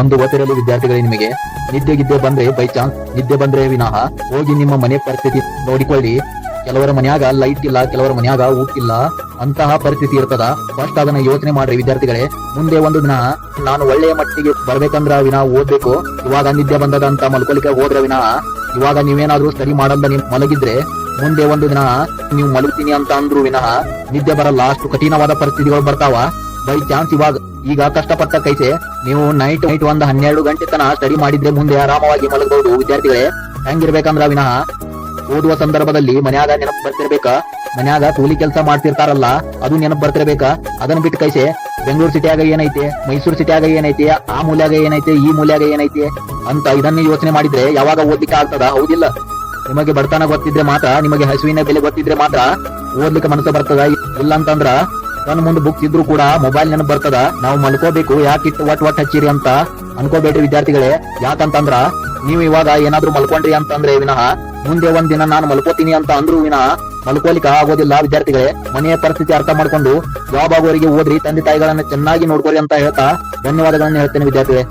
ಒಂದು ಓದಿರಲು ವಿದ್ಯಾರ್ಥಿಗಳೇ ನಿಮಗೆ. ನಿದ್ದೆ ಗಿದ್ದೆ ಬಂದ್ರೆ ಬೈ ಚಾನ್ಸ್. ನಿದ್ದೆ ಬಂದ್ರೆ ವಿನಃ ಹೋಗಿ ನಿಮ್ಮ ಮನೆ ಪರಿಸ್ಥಿತಿ ನೋಡಿಕೊಳ್ಳಿ. ಕೆಲವರ ಮನ್ಯಾಗ ಲೈಟ್ ಇಲ್ಲ, ಕೆಲವರ ಮನ್ಯಾಗ ಊಟ ಇಲ್ಲ. ಅಂತಹ ಪರಿಸ್ಥಿತಿ ಇರ್ತದ. ಫಸ್ಟ್ ಅದನ್ನ ಯೋಚನೆ ಮಾಡ್ರಿ ವಿದ್ಯಾರ್ಥಿಗಳೇ. ಮುಂದೆ ಒಂದು ದಿನ ನಾನು ಒಳ್ಳೆಯ ಮಟ್ಟಿಗೆ ಬರ್ಬೇಕಂದ್ರ ವಿನ ಓದ್ಬೇಕು. ಇವಾಗ ನಿದ್ದೆ ಬಂದದ ಅಂತ ಮಲ್ಕೊಲಿಕ್ಕೆ ಹೋದ್ರೆ ವಿನ, ಇವಾಗ ನೀವೇನಾದ್ರೂ ಸ್ಟಡಿ ಮಾಡಂದ ನೀವು ಮಲಗಿದ್ರೆ, ಮುಂದೆ ಒಂದು ದಿನ ನೀವು ಮಲಗ್ತೀನಿ ಅಂತ ಅಂದ್ರು ವಿನಃ, ನಿದ್ದೆ ಬರಲ್ಲ. ಅಷ್ಟು ಕಠಿಣವಾದ ಪರಿಸ್ಥಿತಿಗಳು ಬರ್ತಾವ. ಬೈ ಚಾನ್ಸ್ ಇವಾಗ. ಈಗ ಕಷ್ಟಪಟ್ಟ ಕೈಸೆ, ನೀವು ನೈಟ್ ನೈಟ್ ಒಂದ್ ಹನ್ನೆರಡು ಗಂಟೆ ತನ ಸ್ಟಡಿ ಮಾಡಿದ್ರೆ ಮುಂದೆ ಆರಾಮವಾಗಿ ಮಲಗಬಹುದು ವಿದ್ಯಾರ್ಥಿಗಳೇ. ಹೆಂಗಿರ್ಬೇಕಂದ್ರ ವಿನಃ, ಓದುವ ಸಂದರ್ಭದಲ್ಲಿ ಮನ್ಯಾಗ ನೆನಪು ಬರ್ತಿರ್ಬೇಕ. ಮನ್ಯಾಗ ಕೂಲಿ ಕೆಲಸ ಮಾಡ್ತಿರ್ತಾರಲ್ಲ, ಅದು ನೆನಪು ಬರ್ತಿರ್ಬೇಕ. ಅದನ್ನ ಬಿಟ್ಟು ಕೈಸೆ, ಬೆಂಗಳೂರು ಸಿಟಿಯಾಗ ಏನೈತೆ, ಮೈಸೂರು ಸಿಟಿಯಾಗ ಏನೈತೆ, ಆ ಮೂಲ್ಯಾಗ ಏನೈತೆ, ಈ ಮೂಲ್ಯಾಗ ಏನೈತೆ ಅಂತ ಇದನ್ನ ಯೋಚನೆ ಮಾಡಿದ್ರೆ ಯಾವಾಗ ಓದ್ಲಿಕ್ಕೆ ಆಗ್ತದ? ಹೌದಿಲ್ಲ. ನಿಮಗೆ ಬಡತನ ಗೊತ್ತಿದ್ರೆ ಮಾತ್ರ, ನಿಮಗೆ ಹಸುವಿನ ಬೆಲೆ ಗೊತ್ತಿದ್ರೆ ಮಾತ್ರ ಓದ್ಲಿಕ್ಕೆ ಮನಸ್ಸು ಬರ್ತದ. ಇಲ್ಲ ಅಂತಂದ್ರ ಕಣ್ ಮುಂದ್ ಬುಕ್ ಇದ್ರು ಕೂಡ ಮೊಬೈಲ್ ನೆನಪು ಬರ್ತದ? ನಾವು ಮಲ್ಕೋಬೇಕು. ಯಾಕಿಟ್ಟು ಒಟ್ ಒಟ್ ಹಚ್ಚಿರಿ ಅಂತ? ಅನ್ಕೋಬೇಡ್ರಿ ವಿದ್ಯಾರ್ಥಿಗಳೇ. ಯಾಕಂತಂದ್ರ, ನೀವು ಇವಾಗ ಏನಾದ್ರು ಮಲ್ಕೊಂಡ್ರಿ ಅಂತಂದ್ರೆ ವಿನಃ ಮುಂದೆ ಒಂದ್ ದಿನ ನಾನು ಮಲ್ಕೋತೀನಿ ಅಂತ ಅಂದ್ರು ವಿನಃ ಮಲ್ಕೋಲಿಕ್ಕೆ ಆಗೋದಿಲ್ಲ ವಿದ್ಯಾರ್ಥಿಗಳೇ. ಮನೆಯ ಪರಿಸ್ಥಿತಿ ಅರ್ಥ ಮಾಡ್ಕೊಂಡು ಜಾಬ್ ಆಗೋರಿಗೆ ಓದ್ರಿ ತಂದೆ ತಾಯಿಗಳನ್ನ ಚೆನ್ನಾಗಿ ನೋಡ್ಕೊರಿ ಅಂತ ಹೇಳ್ತಾ ಧನ್ಯವಾದಗಳನ್ನ ಹೇಳ್ತೇನೆ ವಿದ್ಯಾರ್ಥಿಗಳೇ.